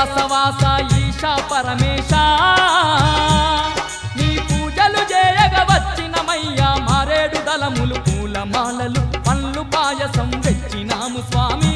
కైలాసవాస ఈశా పరమేశ. నీ పూజలు చేయగ వచ్చినమయ్యా మారేడు దళములు పూలమాలలు పండ్లు పాయసం తెచ్చినాము స్వామి.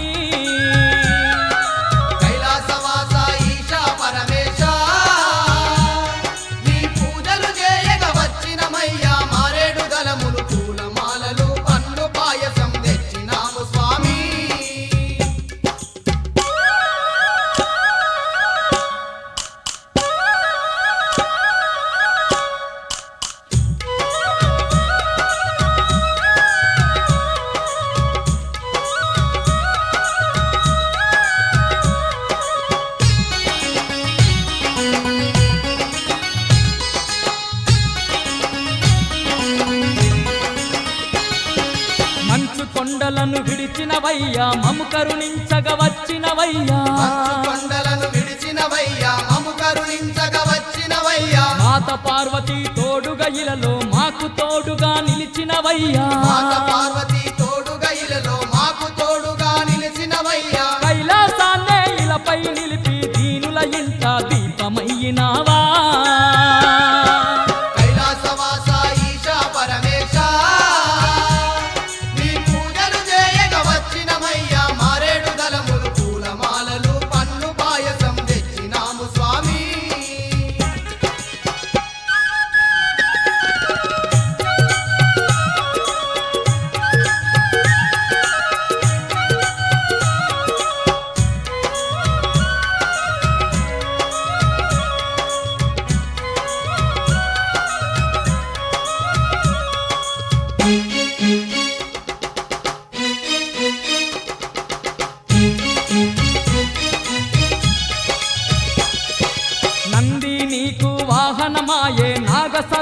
మాత పార్వతి తోడుగా ఇలలో మాకు తోడుగా నిలిచినవయ్యా.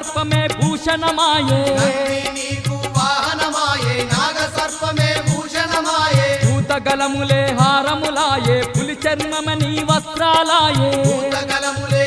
సర్పమే భూషణమాయే. వాహనమాయే భూషణమాయే. భూతగలములే హారములాయే పులి చర్మమని వస్త్రాలాయే. భూతగలములే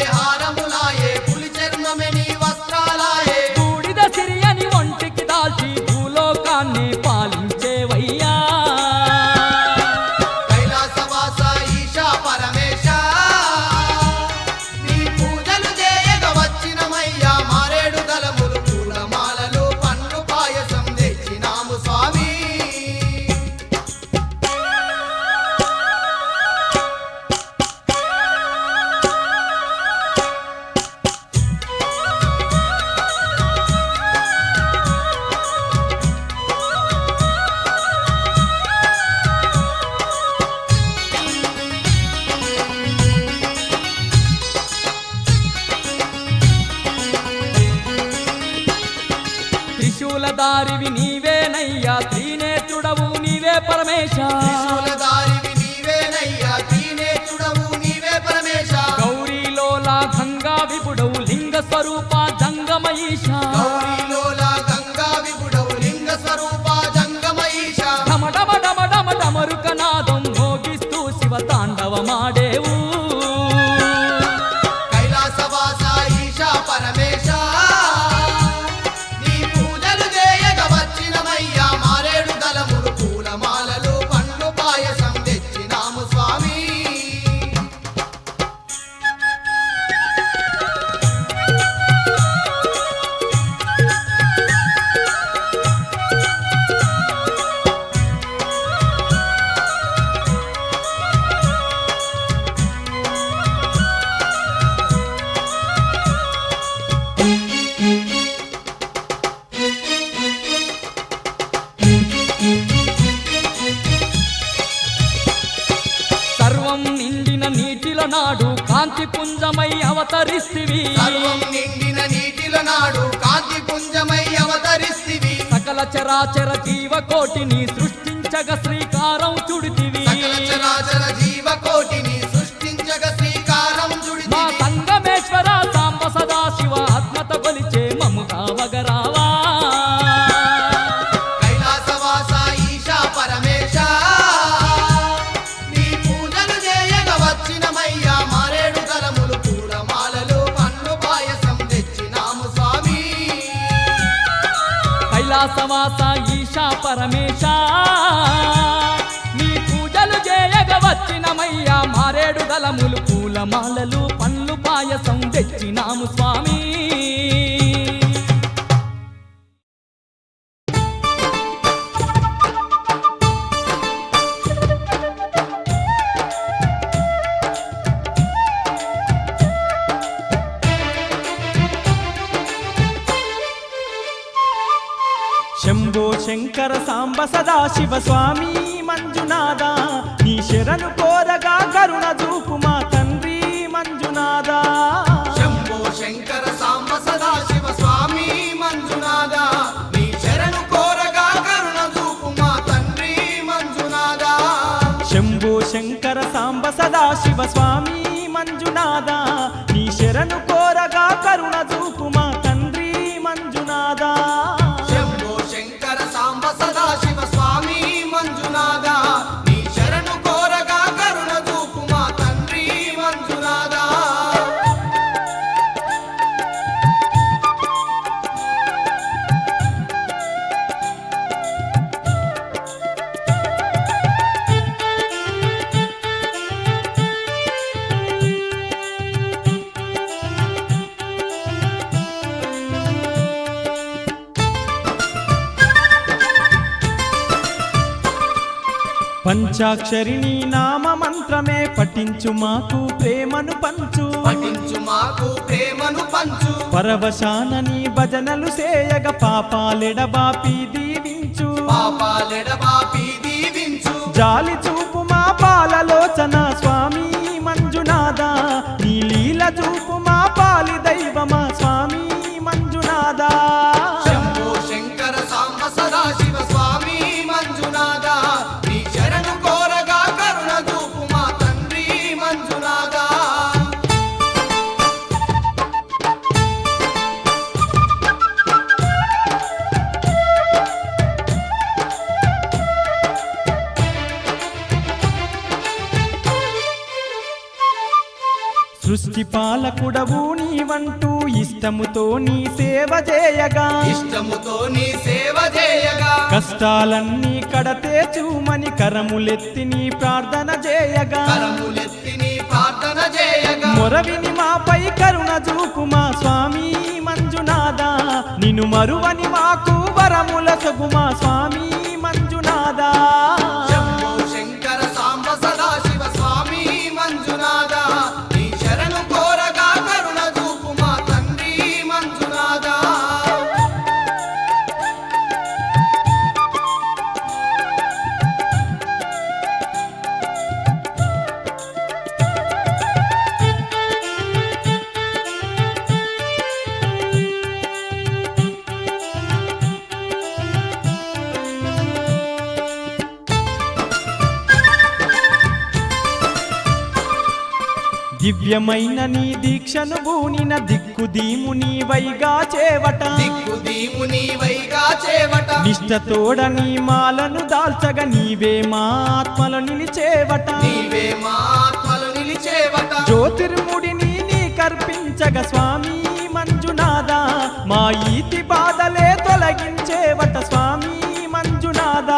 చరాచర జీవ కోటిని సృష్టించగ శ్రీకారం చుడితివి. చరాచర జీవకోటిని సృష్టించగ శ్రీకారం చుడి మా సంగమేశ్వర సాంబ సదాశివ ఆత్మత బలిచే మము కావగరా. వాసవాస ఈశా పరమేశ. నీ పూజలు చేయగ వచ్చినమయ్యా మారేడు గలములు పూలమాలలు పండ్లు పాయసం తెచ్చినాము స్వామి. సాంబ సదా శివ స్వామి మంజునాథ నీ శరణు కోరగా కరుణ చూపు మా తండ్రి మంజునాథ. శంభో శంకర సాంబ సదా శివ స్వామి మంజునాథ నీ శరణు కోరగా కరుణ చూపు మా తండ్రి మంజునాథ. శంభో శంకర సాంబ సదా శివ స్వామి మంజునాథ నీ శరణు కోరగా కరుణ చూపు పంచాక్షరిని నామ మంత్రమే పఠించు మాకు ప్రేమను పంచు. పఠించు మాకు ప్రేమను పంచు. పరవశానని భజనలు సేయగ పాపాలెడబాపి దీవించు. పాపాలెడబాపి దీవించు. జాలి చూపు మా పాలలోచన స్వామి మంజునాథ. నీ లీల చూపు మా పాలి దైవమా స్వామి సృష్టి పాలకుడవు నీవంటూ ఇష్టముతో నీ సేవ చేయగా. ఇష్టముతో నీ సేవ చేయగా. కష్టాలన్నీ కడతే చూమని కరములెత్తి నీ ప్రార్థన చేయగా. కరములెత్తి నీ ప్రార్థన చేయగా. మొరవిని మాపై కరుణ చూపు మా స్వామి మంజునాథ. నిన్ను మరువని మాకు వరముల సగు మా స్వామి దివ్యమైన నీ దీక్షను బూనిన దిక్కు దీము నీవైగా చేవట. దిక్కు దీము నీవైగా చేవట. నిష్టతోడ నీ మాలను దాల్చగ నీవే మా ఆత్మలు నిలిచేవట. నీవే మా ఆత్మలు నిలిచేవట. జ్యోతిర్ముడిని నీ కర్పించగ స్వామి మంజునాథ. మా ఈతి బాధలే తొలగించేవట స్వామి మంజునాథ.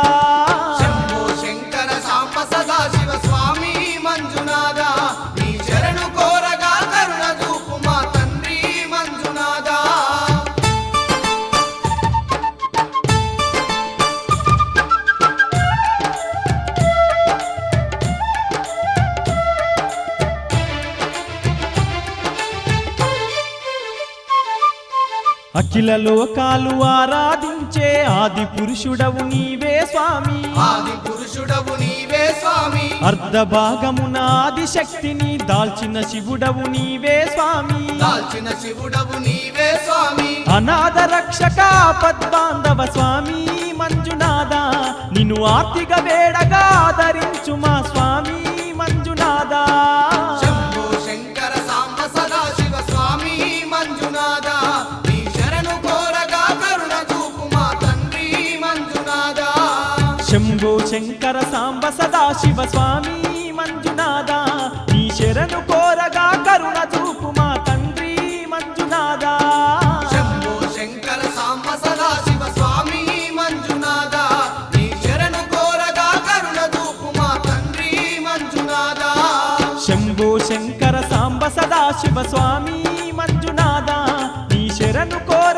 అఖిల లోకాలు ఆరాధించే ఆది పురుషుడవు నీవే స్వామి. ఆది పురుషుడవు నీవే స్వామి. అర్ధ భాగమున ఆది శక్తిని దాల్చిన శివుడవు నీవే స్వామి. దాల్చిన శివుడవు నీవే స్వామి. అనాథ రక్షక పద్బాంధవ స్వామి మంజునాథ నిన్ను ఆర్తిగ వేడగా ఆదరించు మా స్వామి. సాంబ సదా శివ స్వామి మంజునాథ నీ శరణు కోరగా కరుణ చూపు మా తండ్రి మంజునాథ. శంకర సాంబ సదా శివ స్వామి మంజునాథ. ఈ శరణు కోర